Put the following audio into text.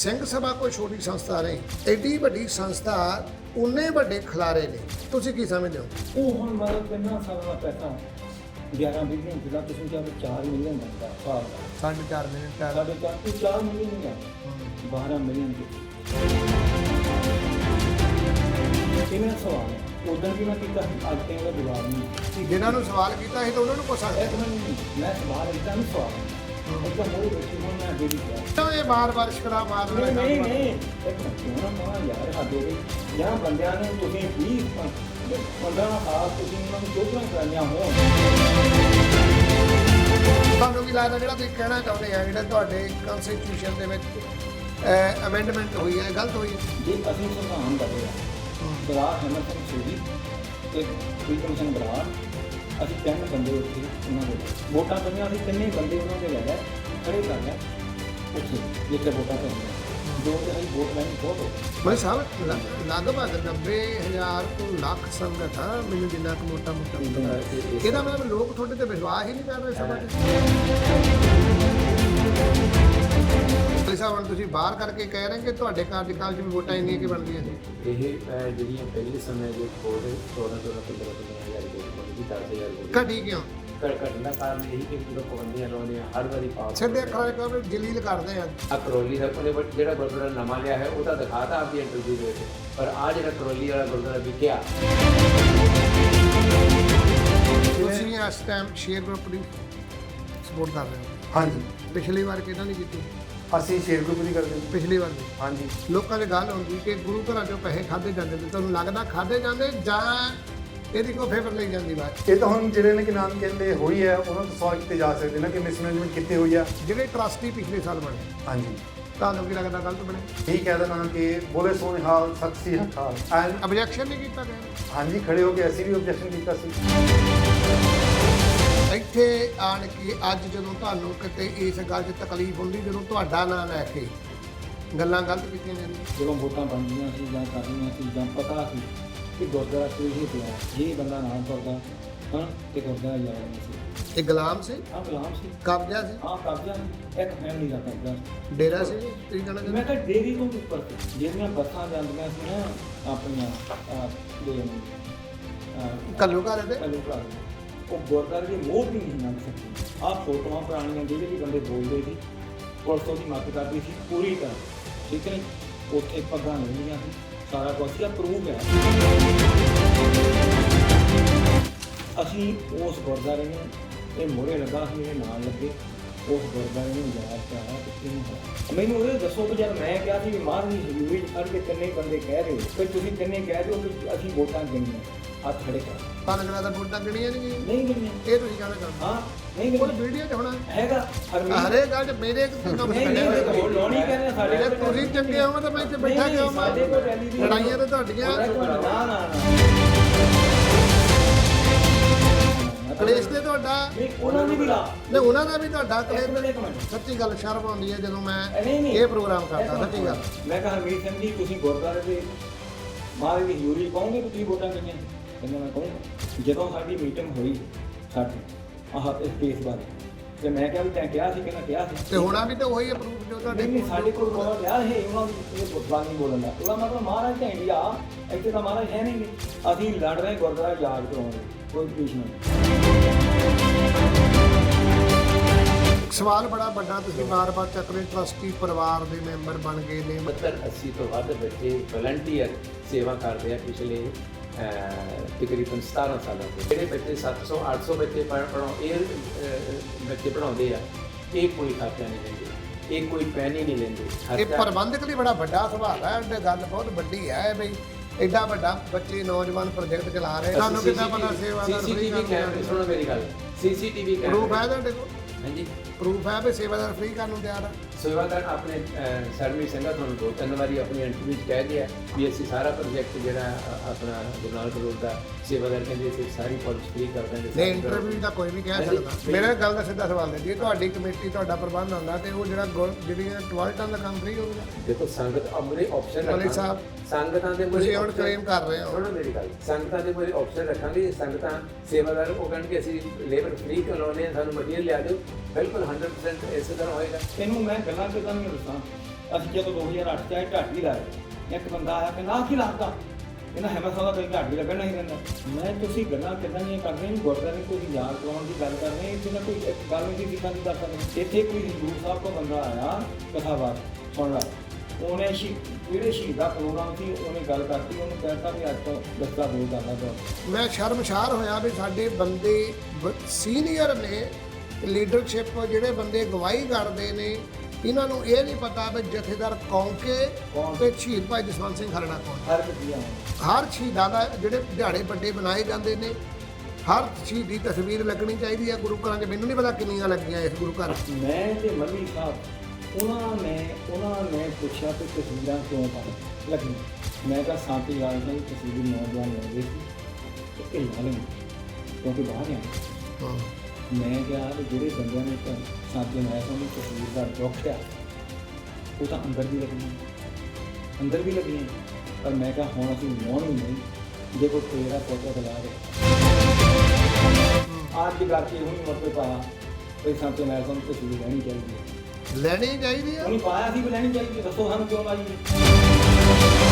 ਸਿੰਘ ਸਭਾ ਕੋਈ ਛੋਟੀ ਸੰਸਥਾ ਨਹੀਂ ਐਡੀ ਵੱਡੀ ਸੰਸਥਾ ਉਨੇ ਵੱਡੇ ਖਿਲਾਰੇ ਨੇ। ਤੁਸੀਂ ਕੀ ਸਮਝਦੇ ਹੋ? ਉਹ ਹੁਣ ਮਤਲਬ ਕਿੰਨਾ ਸਾਲ ਦਾ ਪੈਸਾ? 11 ਮਿਲੀਅਨ ਜਿਹੜਾ ਤੁਸੀਂ ਕਿਹਾ ਵੀ 4 ਮਿਲੀਅਨ ਦਾ ਸਾਲ ਦਾ। ਸਾਢੇ ਚਾਰ ਮਿੰਟ ਸਾਡੇ ਚਾਰ ਤੋਂ 4 ਮਿਲੀਅਨ ਦਾ 12 ਮਿਲੀਅਨ ਦੀ। ਮੇਰਾ ਸਵਾਲ? ਉਦੋਂ ਵੀ ਮੈਂ ਕੀਤਾ ਅੱਜ ਤੇ ਉਹਦਾ ਜਵਾਬ ਨਹੀਂ। ਜਿਨ੍ਹਾਂ ਨੂੰ ਸਵਾਲ ਕੀਤਾ ਸੀ ਤਾਂ ਉਹਨਾਂ ਨੂੰ ਪੁੱਛ ਸਕਦੇ ਮੈਂ ਸਵਾਲ ਕੀਤਾ ਨਹੀਂ ਸਵਾਲ ਤਾਂ ਵੀ ਇਹ ਬਾਰ-ਬਾਰ ਸ਼ਿਕਰਾ ਮਾਰ ਨਹੀਂ ਨਹੀਂ ਨਹੀਂ। ਇੱਕ ਕਿਉਂ ਨਾ ਯਾਰ ਹੱਦ ਹੋ ਜਾਂ ਬੰਦਿਆਂ ਨੂੰ ਤੁਸੀਂ 20 ਬੰਦਾ ਆ ਤੁਸੀਂ ਉਹਨਾਂ ਨੂੰ ਚੋਕਰਾਂ ਕਰਾਈਆਂ ਹੋਣ। ਤੁਹਾਨੂੰ ਕੀ ਲੱਗਦਾ ਜਿਹੜਾ ਤੁਸੀਂ ਕਹਿਣਾ ਚਾਹੁੰਦੇ ਆ ਜਿਹੜਾ ਤੁਹਾਡੇ ਕਨਸਟੀਟਿਊਸ਼ਨ ਦੇ ਵਿੱਚ ਅਮੈਂਡਮੈਂਟ ਹੋਈ ਹੈ ਗਲਤ ਹੋਈ ਹੈ? ਜੇ ਅਸੀਂ ਸੰਵਿਧਾਨ ਬਦਲਿਆ ਬਰਾੜ ਹਿੰਮਤ ਸਿੰਘ ਸੂਰੀ ਤੇ ਕੋਈ ਕਮਿਸ਼ਨ ਬਰਾੜ ਅਸੀਂ ਤਿੰਨ ਬੰਦੇ ਉੱਥੇ ਉਹਨਾਂ ਦੇ ਵੋਟਾਂ ਪਈਆਂ ਅਸੀਂ ਤਿੰਨੇ ਬੰਦੇ ਉਹਨਾਂ ਦੇ ਲੈ ਗਏ ਖੜੇ ਕਰ ਗਏ। ਉੱਥੇ ਜਿੱਥੇ ਵੋਟਾਂ ਪਈਆਂ। ਜੋ ਤੇ ਅਸੀਂ ਵੋਟ ਲੈਣੀ ਬਹੁਤ ਹੋ ਮੈਂ ਸਾਹਿਬ ਲ- ਲਗਭਗ 90000 ਤੋਂ ਲੱਖ ਸੰਗਤ ਆ ਮੈਨੂੰ ਜਿੰਨਾ ਕੁ ਮੋਟਾ ਮੋਟਾ ਹੈ। ਇਹਦਾ ਮਤਲਬ ਲੋਕ ਤੁਹਾਡੇ ਤੇ ਵਿਸ਼ਵਾਸ ਹੀ ਨਹੀਂ ਕਰ ਰਹੇ ਸਭਾ 'ਚ। ਸਾਹਿਬ ਹੁਣ ਤੁਸੀਂ ਬਾਹਰ ਕਰਕੇ ਕਹਿ ਰਹੇ ਕਿ ਤੁਹਾਡੇ ਕਾਰਜਕਾਲ 'ਚ ਵੀ ਵੋਟਾਂ ਇੰਨੀਆਂ ਕਿ ਬਣਦੀਆਂ ਸੀ? ਇਹ ਅਹ, ਜਿਹੜੀਆਂ ਪਹਿਲੇ ਸਮੇਂ ਦੇ ਕੋਲ 14 ਤੋਂ 15 ਹਜ਼ਾਰ ਦੇ ਕੋਲ 10000 ਦੇ ਘਟੀ ਕਿਉਂ? ਕਰ ਘਟਣ ਦਾ ਕਾਰਨ ਇਹ ਕਿ ਜਦੋਂ ਪਾਬੰਦੀਆਂ ਲਾਉਂਦੇ ਆ ਹਰ ਵਾਰੀ ਪਾਪ ਸਿੱਧੇ ਅੱਖਰਾਂ 'ਚ ਕਹੋ ਵੀ ਜਲੀਲ ਕਰਦੇ ਆ। ਆ ਕਰੋਲੀ ਦਾ ਉਹਨੇ ਬਟ ਜਿਹੜਾ ਗੁਰਦੁਆਰਾ ਨਵਾਂ ਲਿਆ ਹੈ ਉਹ ਤਾਂ ਦਿਖਾਤਾ ਆਪਦੀ ਇੰਟਰਵਿਊ ਦੇ ਵਿੱਚ। ਪਰ ਆ ਜਿਹੜਾ ਕਰੋਲੀ ਵਾਲਾ ਗੁਰਦੁਆਰਾ ਵਿਕਿਆ ਤੁਸੀਂ ਇਸ ਟਾਈਮ ਸ਼ੇਅਰ ਗਰੁੱਪ ਦੀ ਸਪੋਰਟ ਕਰ ਰਹੇ ਹੋ? ਹਾਂਜੀ। ਪਿਛਲੀ ਵਾਰ ਕਿਹਨਾਂ ਨੇ ਕੀਤੀ? ਅਸੀਂ ਸ਼ੇਅਰ ਗਰੁੱਪ ਦੀ ਕਰਦੇ ਹਾਂ। ਪਿਛਲੀ ਵਾਰ। ਹਾਂਜੀ। ਲੋਕਾਂ ਦੀ ਗੱਲ ਹੁੰਦੀ ਕਿ ਗੁਰੂ ਘਰਾਂ ਚੋਂ ਪੈਸੇ ਖਾਦੇ ਜਾਂਦੇ ਤੇ ਤੁਹਾਨੂੰ ਲੱਗਦਾ ਖਾਦੇ ਜਾਂਦੇ ਜਾਂ ਇਹਦੀ ਕੋਈ ਫੇਵਰ ਲਈ ਜਾਂਦੀ ਬਾਤ। ਇਹ ਤਾਂ ਹੁਣ ਜਿਹੜੇ ਨੇ ਕਿ ਨਾਮ ਕਹਿੰਦੇ ਹੋਈ ਹੈ ਉਹਨਾਂ ਤੋਂ ਸਵਾਲ ਕੀਤੇ ਜਾ ਸਕਦੇ ਨਾ ਕਿ ਮਿਸਮੈਨੇਜਮੈਂਟ ਕਿੱਥੇ ਹੋਈ ਆ। ਜਿਹੜੇ ਟਰਸਟੀ ਪਿਛਲੇ ਸਾਲ ਬਣੇ ਹਾਂਜੀ। ਤੁਹਾਨੂੰ ਕੀ ਲੱਗਦਾ ਗਲਤ ਬਣੇ? ਠੀਕ ਹੈ ਨਾ ਕਿ ਬੋਲੇ ਸੋਨੇ ਹਾਲ ਸਤਿ ਸ੍ਰੀ ਅਕਾਲ ਐਂਡ ਆਬਜੈਕਸ਼ਨ ਨਹੀਂ ਕੀਤਾ ਗਿਆ? ਹਾਂਜੀ ਖੜੇ ਹੋ ਕੇ ਅਸੀਂ ਵੀ ਆਬਜੈਕਸ਼ਨ ਕੀਤਾ ਸੀ। ਇੱਥੇ ਆਣ ਕੇ ਅੱਜ ਜਦੋਂ ਤੁਹਾਨੂੰ ਕਿਤੇ ਇਸ ਗੱਲ 'ਚ ਤਕਲੀਫ ਹੁੰਦੀ ਜਦੋਂ ਤੁਹਾਡਾ ਨਾਂ ਲੈ ਕੇ ਗੱਲਾਂ ਗਲਤ ਕੀਤੀਆਂ ਜਾਂਦੀਆਂ। ਜਦੋਂ ਵੋਟਾਂ ਬਣਦੀਆਂ ਸੀ ਜਾਂ ਕਰਦੀਆਂ ਸੀ ਜਾਂ ਪਤਾ ਸੀ ਕਿ ਗੁਰਦੁਆਰਾ ਕੋਈ ਹੀ ਪਿਆ ਜੇ ਬੰਦਾ ਨਾਮ ਕਰਦਾ ਹਾਂ ਤੇ ਗੁਰਦੁਆਰਾ ਜਾ ਨਹੀਂ ਸੀ। ਇਹ ਗੁਲਾਮ ਸੀ? ਆਹ ਗੁਲਾਮ ਸੀ। ਕਬਜ਼ਾ ਸੀ? ਆਹ ਕਬਜ਼ਾ ਇੱਕ ਫੈਮਿਲੀ ਦਾ ਕਬਜ਼ਾ। ਡੇਰਾ ਸੀ ਤੁਸੀਂ ਕਹਿਣਾ ਮੈਂ ਕਿਹਾ ਡੇਰੀ ਤੋਂ ਉੱਪਰ ਸੀ। ਜਿਹੜੀਆਂ ਬੱਸਾਂ ਜਾਂਦੀਆਂ ਸੀ ਨਾ ਆਪਣੀਆਂ ਦੇ ਨੂੰ ਕੱਲੂ ਘਰ ਦੇ ਕੱਲੂ ਨੂੰ, ਉਹ ਗੁਰਦੁਆਰੇ ਦੀ ਮੋਹ ਵੀ ਨਹੀਂ ਲੰਘ ਸਕਦੀ ਆਹ ਫੋਟੋਆਂ ਪੁਰਾਣੀਆਂ ਜਿਹੜੇ ਵੀ ਬੰਦੇ ਬੋਲਦੇ ਸੀ ਪੁਲਿਸ ਉਹਦੀ ਮਦਦ ਕਰਦੀ ਸੀ ਪੂਰੀ ਤਰ੍ਹਾਂ। ਠੀਕ ਹੈ? ਉੱਥੇ ਪੱਗਾਂ ਲੈਣੀਆਂ ਸੀ। ਸਾਰਾ ਕੁਝ ਸੀ ਪ੍ਰੂਫ ਹੈ। ਅਸੀਂ ਉਸ ਗੁਰਦੁਆਰੇ ਨੂੰ, ਇਹ ਮੋੜੇ ਲੱਗਾ ਸੀ, ਇਹ ਨਾਲ ਲੱਗੇ। ਉਸ ਗੁਰਦੁਆਰੇ ਨੂੰ ਯਾਦ ਕਰਾਇਆ ਕਿ ਕਿਉਂ ਹੋਇਆ ਮੈਨੂੰ ਇਹ ਦੱਸੋ ਕਿ ਜਦ ਮੈਂ ਕਿਹਾ ਸੀ ਵੀ ਮਾਰ ਨਹੀਂ ਹਜ਼ੂਰੀ ਚ ਕਰਕੇ ਤਿੰਨੇ ਬੰਦੇ ਕਹਿ ਰਹੇ ਹੋ ਕਿ ਤੁਸੀਂ ਤਿੰਨੇ ਕਹਿ ਦਿਓ ਕਿ ਅਸੀਂ ਵੋਟਾਂ ਦੇਣੀਆਂ। ਹੱਥ ਖੜੇ ਕਰ। ਤੁਹਾਨੂੰ ਲੱਗਦਾ ਵੋਟਾਂ ਗਿਣੀਆਂ ਨਹੀਂ ਗਈਆਂ? ਨਹੀਂ ਗਿਣੀਆਂ। ਇਹ ਤੁਸੀਂ ਕਹਿਣਾ ਚਾਹੁੰਦੇ ਹਾਂ ਨਹੀਂ ਕੋਈ ਗਿਣੀਆਂ ਵੀਡੀਓ 'ਚ ਹੋਣਾ? ਹੈਗਾ ਹਰੇ ਗੱਲ 'ਚ ਮੇਰੇ ਕੰਮ ਨਹੀਂ ਨਹੀਂ ਦੇਖੋ ਲੋਣੀ ਕਹਿੰਦੇ ਸਾਡੇ ਜੇ ਤੁਸੀਂ ਚੰਗੇ ਹੋ ਤਾਂ ਮੈਂ ਇੱਥੇ ਬੈਠਾ ਨਹੀਂ, ਕਿਉਂ ਸਾਡੇ ਕੋਲ ਟੈਲੀਵਿਜ਼ਨ ਲੜਾਈਆਂ ਤਾਂ ਤੁਹਾਡੀਆਂ। ਨਾ ਨਾ ਕਲੇਸ਼ ਤੇ ਤੁਹਾਡਾ ਨਹੀਂ ਉਹਨਾਂ ਨੇ ਵੀ ਲਾ। ਨੇ ਉਹਨਾਂ ਦਾ ਵੀ ਤੁਹਾਡਾ ਇੱਕ ਕਲੇਸ਼ ਇੱਕ ਸੱਚੀ ਗੱਲ ਸ਼ਰਮ ਆਉਂਦੀ ਹੈ ਜਦੋਂ ਮੈਂ ਨਹੀਂ ਨਹੀਂ। ਇਹ ਪ੍ਰੋਗਰਾਮ ਕਰਦਾ ਸੱਚੀ ਗੱਲ। ਮੈਂ ਕਿਹਾ ਹਰਮੀਤ ਸਿੰਘ ਜੀ ਤੁਸੀਂ ਗੁਰਦੁਆਰੇ ਦੇ ਮਾਰੇ ਦੀ ਹਜ਼ੂਰੀ ਪਾਉਂਗੇ ਤੁਸੀਂ ਵੋਟਾਂ ਕਿੰਨੀਆਂ ਕਹਿੰਦਾ ਮੈਂ ਕਹੂੰਗਾ ਜਦੋਂ ਸਾਡੀ ਮੀਟਿੰਗ ਹੋਈ ਸਾਡੀ ਆਹ ਇਸ ਕੇਸ ਬਾਰੇ ਤੇ ਮੈਂ ਕਿਹਾ ਵੀ ਤੈਂ ਕਿਹਾ ਸੀ ਕਿ ਨਾ ਕਿਹਾ ਸੀ। ਤੇ ਹੋਣਾ ਵੀ ਤਾਂ ਉਹੀ ਪ੍ਰੂਫ ਜੋ ਤੁਹਾਡੇ ਨਹੀਂ ਨਹੀਂ ਸਾਡੇ ਕੋਲ ਬਹੁਤ ਯਾਰ ਹੈ ਉਹਨਾਂ ਦੀ ਇਹ ਗੁਰਦੁਆਰਾ ਨਹੀਂ ਬੋਲਣ ਦਾ। ਉਹਦਾ ਮਤਲਬ ਮਹਾਰਾਜ ਤਾਂ ਇੰਡੀਆ ਇੱਥੇ ਤਾਂ ਮਹਾਰਾਜ ਹੈ ਨਹੀਂ। ਅਸੀਂ ਲੜ ਰਹੇ ਗੁਰਦੁਆਰਾ ਯਾਦ ਕਰਾਉਣ ਲਈ ਕੋਈ ਪੀਛ ਨਹੀਂ। ਸਵਾਲ ਬੜਾ ਵੱਡਾ ਤੁਸੀਂ ਬਾਰ-ਬਾਰ ਚੱਕ ਰਹੇ ਟਰਸਟੀ ਪਰਿਵਾਰ ਦੇ ਮੈਂਬਰ ਬਣ ਗਏ ਨੇ। 70 80 ਤੋਂ ਵੱਧ ਬੱਚੇ ਵਲੰਟੀਅਰ ਸੇਵਾ ਕਰਦੇ ਆ ਪਿਛਲੇ ਤਕਰੀਬਨ 17 ਸਾਲਾਂ ਤੋਂ। ਜਿਹੜੇ ਬੱਚੇ 700 800 ਬੱਚੇ ਪੜਾਉ ਇਹ ਬੱਚੇ ਪੜਾਉਂਦੇ ਆ ਇਹ ਕੋਈ ਖਾਤਾ ਨਹੀਂ ਲੈਂਦੇ। ਇਹ ਕੋਈ ਪੈਨ ਹੀ ਨਹੀਂ ਲੈਂਦੇ। ਇਹ ਪ੍ਰਬੰਧਕ ਲਈ ਬੜਾ ਵੱਡਾ ਸਵਾਲ ਹੈ ਇਹ ਗੱਲ ਬਹੁਤ ਵੱਡੀ ਹੈ ਬਈ ਐਡਾ ਵੱਡਾ ਬੱਚੇ ਨੌਜਵਾਨ ਪ੍ਰੋਜੈਕਟ ਚਲਾ ਰਹੇ ਤੁਹਾਨੂੰ ਕਿੱਦਾਂ ਪਤਾ ਸੇਵਾਦਾਰ ਫ੍ਰੀ ਸੀਸੀਟੀਵੀ ਕੈਮਰੇ ਸੁਣੋ ਮੇਰੀ ਗੱਲ। ਸੀਸੀਟੀਵੀ ਕੈਮਰੇ ਪ੍ਰੂਫ ਹੈ ਤੁਹਾਡੇ ਕੋਲ? ਹਾਂਜੀ। ਪ੍ਰੂਫ ਹੈ ਵੀ ਸੇਵਾਦਾਰ ਫ੍ਰੀ ਕਰਨ ਨੂੰ ਤਿਆਰ ਹੈ ਸੇਵਾਦਾਰ ਆਪਣੇ ਸਰਮੀ ਸਿੰਘਾ ਤੁਹਾਨੂੰ ਦੋ ਤਿੰਨ ਵਾਰੀ ਆਪਣੀ ਇੰਟਰਵਿਊ 'ਚ ਕਹਿ ਗਿਆ ਵੀ ਅਸੀਂ ਸਾਰਾ ਪ੍ਰੋਜੈਕਟ ਜਿਹੜਾ ਆਪਣਾ ਗੁਰਨਾਲ ਕਰੋੜ ਦਾ ਸੇਵਾਦਾਰ ਕਹਿੰਦੇ ਅਸੀਂ ਸਾਰੀ ਪਾਲਿਸ਼ ਫ੍ਰੀ ਕਰ ਦਾਂਗੇ ਨਹੀਂ ਇੰਟਰਵਿਊ ਦਾ ਕੋਈ ਵੀ ਕਹਿ। ਸਕਦਾ। ਮੇਰਾ ਗੱਲ ਦਾ ਸਿੱਧਾ ਸਵਾਲ ਹੈ ਜੇ ਤੁਹਾਡੀ ਕਮੇਟੀ ਤੁਹਾਡਾ ਪ੍ਰਬੰਧ ਹੁੰਦਾ ਤੇ ਉਹ ਜਿਹੜਾ ਜਿਹੜੀਆਂ ਟਵਾਲਟਾਂ ਦਾ ਕੰਮ ਫ੍ਰੀ ਹੋਊਗਾ? ਦੇਖੋ ਸੰਗਤ ਅਮਰੇ ਆਪਸ਼ਨ ਮਲਿਕ ਸਾਹਿਬ, ਸੰਗਤਾਂ ਦੇ ਤੁਸੀਂ ਹੁਣ claim ਕਰ ਰਹੇ ਹੋ। ਸੁਣੋ ਮੇਰੀ ਗੱਲ ਸੰਗਤਾਂ ਦੇ ਮੂਹਰੇ ਆਪਸ਼ਨ ਰੱਖਾਂਗੇ ਸੰਗਤਾਂ ਸੇਵਾਦਾਰ ਉਹ ਕਹਿਣਗੇ ਅਸੀਂ ਲੇਬਰ ਫ੍ਰੀ ਕਰਾਉਣੇ ਆ ਸਾਨੂੰ ਮਟੀਰੀਅਲ ਲਿਆ ਦਿਓ। ਬਿਲਕੁਲ 100% ਇਸੇ ਤਰ੍ਹਾਂ ਹੋਏਗਾ। ਤੈਨੂੰ ਮੈਂ ਗੱਲਾਂ ਕਿਦਾਂ ਨਹੀਂ ਦੱਸਾਂ ਅਸੀਂ ਜਦੋਂ 2008 ਚ ਆਏ, ਢਾਡੀ ਲਾਏ ਇੱਕ ਬੰਦਾ ਆਇਆ ਕਿ ਨਾ ਕੀ ਲੱਗਦਾ ਇਹਨਾਂ ਹੈਮਾ ਸਾਦਾ ਕੋਈ ਢਾਡੀ ਲੱਗਣ ਨਹੀਂ ਦਿੰਦਾ। ਮੈਂ ਤੁਸੀਂ ਗੱਲਾਂ ਕਿੱਦਾਂ ਦੀਆਂ ਕਰਦੇ ਹੋ? ਗੁਰਦਾਰੇ ਕੋਈ ਯਾਦ ਕਰਾਉਣ ਦੀ ਗੱਲ ਕਰ ਰਹੇ ਇੱਥੇ ਨਾ ਕੋਈ ਇੱਕ ਗੱਲ ਦੀ ਕਿਦਾਂ ਦੀ ਦੱਸ ਸਕਦੇ ਇੱਥੇ ਕੋਈ ਹਜ਼ੂਰ ਸਾਹਿਬ ਤੋਂ ਬੰਦਾ ਆਇਆ ਕਥਾਵਾਰ ਸੁਣ ਲਾ। ਉਹਨੇ ਸ਼ੀ, ਜਿਹੜੇ ਸ਼ਹੀਦ ਪ੍ਰੋਗਰਾਮ ਸੀ, ਉਹਨੇ ਗੱਲ ਕਰਤੀ, ਉਹਨੂੰ ਕਹਿਤਾ ਵੀ ਅੱਜ ਤੋਂ ਦਸਤਾ ਬੋਲ ਕਰਨਾ ਦੋ ਮੈਂ ਸ਼ਰਮਸ਼ਾਰ ਹੋਇਆ ਵੀ ਸਾਡੇ ਬੰਦੇ ਸੀਨੀਅਰ ਨੇ ਲੀਡਰਸ਼ਿਪ ਜਿਹੜੇ ਬੰਦੇ ਗਵਾਹੀ ਕਰਦੇ ਨੇ ਇਹਨਾਂ ਨੂੰ ਇਹ ਨਹੀਂ ਪਤਾ ਵੀ ਜਥੇਦਾਰ ਕੌਂਕੇ ਕੌਣ? ਤੇ ਸ਼ਹੀਦ ਭਾਈ ਜਸਵੰਤ ਸਿੰਘ ਹਰਣਾ ਕੌਣ? ਹਰ ਕਿਤੇ ਹਰ ਸ਼ਹੀਦਾਂ ਦਾ ਜਿਹੜੇ ਦਿਹਾੜੇ ਵੱਡੇ ਬਣਾਏ ਜਾਂਦੇ ਨੇ ਹਰ ਸ਼ਹੀਦੀ ਤਸਵੀਰ ਲੱਗਣੀ ਚਾਹੀਦੀ ਹੈ ਗੁਰੂ ਘਰਾਂ 'ਚ। ਮੈਨੂੰ ਨਹੀਂ ਪਤਾ ਕਿੰਨੀਆਂ ਲੱਗੀਆਂ ਇਸ ਗੁਰੂ ਘਰ 'ਚ। ਮੈਂ ਤੇ ਮੱਲੀ ਸਾਹਿਬ ਉਹਨਾਂ ਨੇ ਉਹਨਾਂ ਨੇ ਪੁੱਛਿਆ ਕਿ ਤਸਵੀਰਾਂ ਕਿਉਂ ਪਾ ਲੱਗੀ ਮੈਂ ਕਿਹਾ ਸਾਥੀ ਲਾਲ ਸਿੰਘ ਤਸਵੀਰ ਨੌਜਵਾਨ ਲੱਗੇ ਸੀ। ਤੇ ਇਹ ਕਿਉਂਕਿ ਬਾਹਰ ਆ ਹਾਂ। ਮੈਂ ਕਿਹਾ ਵੀ ਜਿਹੜੇ ਬੰਦਿਆਂ ਨੇ ਤਾਂ ਸਾਥੀ ਮੈਂ ਤੁਹਾਨੂੰ ਤਸਵੀਰ ਦਾ ਦੁੱਖ ਆ ਉਹ ਤਾਂ ਅੰਦਰ ਵੀ ਲੱਗਣੀ ਅੰਦਰ ਵੀ ਲੱਗਣੀ ਪਰ ਮੈਂ ਕਿਹਾ ਹੁਣ ਅਸੀਂ ਮੌਨ ਹੀ ਨਹੀਂ। ਜੇ ਕੋਈ ਤੇਰਾ ਪੋਤਾ ਬਲਾ ਦੇ ਅੱਜ ਦੀ ਗੱਲ ਤੇ ਹੁਣੀ ਮਤਲਬ ਪਾਇਆ ਕੋਈ ਸਾਥੀ ਮੈਂ ਤੁਹਾਨੂੰ ਤਸਵੀਰ ਲੈਣੀ ਚਾਹੀਦੀ ਹੈ। ਲੈਣੀ ਚਾਹੀਦੀ ਹੈ ਉਹਨੇ ਪਾਇਆ ਸੀ ਵੀ ਲੈਣੀ ਚਾਹੀਦੀ ਦੱਸੋ ਸਾਨੂੰ ਕਿਉਂ ਲਾਈ